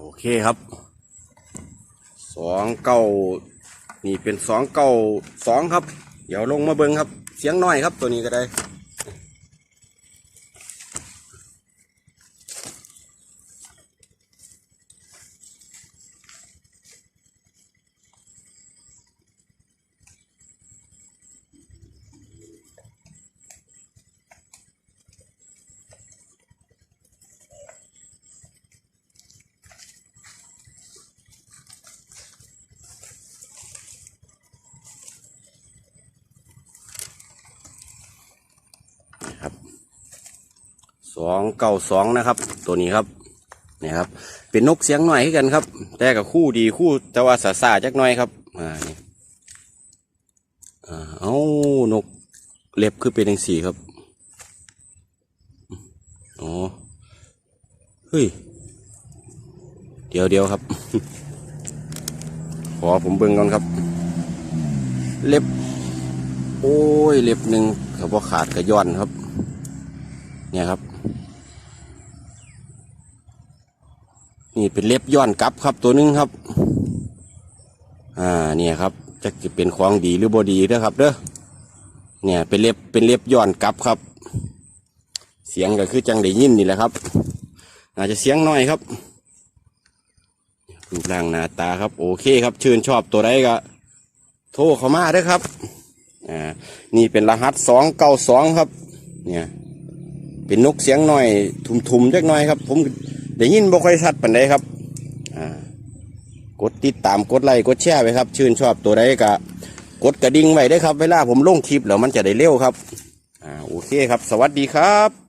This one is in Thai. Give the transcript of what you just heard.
โอเคครับสองเก้านี่เป็นสองเก้าสองครับ เดี๋ยวลงมาเบิ้งครับ เสียงน้อยครับตัวนี้ก็ได้ สองเก้าสองนะครับ ตัวนี้ครับนี่ครับ เป็นนกเสียงหน่อยให้กันครับ แต่กับคู่ดีคู่แต่ว่าสาสาจักหน่อยครับอ่านี่อ่าเอานกเล็บคือเป็นอย่างสีครับอ๋อเฮ้ย เดี๋ยวเดียวครับ ขอผมเบิ่งก่อนครับ เล็บ โอ้ย เล็บหนึ่งเขาบอกขาดกระย้อนครับ เนี่ยครับ นี่เป็นเล็บย้อนกลับครับตัวหนึงครับ อ่าเนี่ยครับจะเป็นของดีหรือบอดีเด้อครับเด้อเนี่ยเป็นเล็บเป็นเล็บย้อนกลับครับ เสียงก็คือจังได้ยินนี่แหละครับ อาจจะเสียงน้อยครับรูปร่างหน้าตาครับ โอเคครับ ชื่นชอบตัวใดก็ โทรเข้ามาเด้อครับอ่านี่เป็นรหัสสองเก้าสองครับ เนี่ย เป็นนกเสียงหน่อย ทุมๆจักหน่อยครับ ผม ได้ยินบ่ค่อยชัดปานใดครับกดติดตามกดไลค์กดแชร์ไปครับ ชื่นชอบตัวใดก็กดกระดิ่งไว้ได้ครับ เวลาผมลงคลิปแล้วมันจะได้เร็วครับอ่าโอเคครับ สวัสดีครับ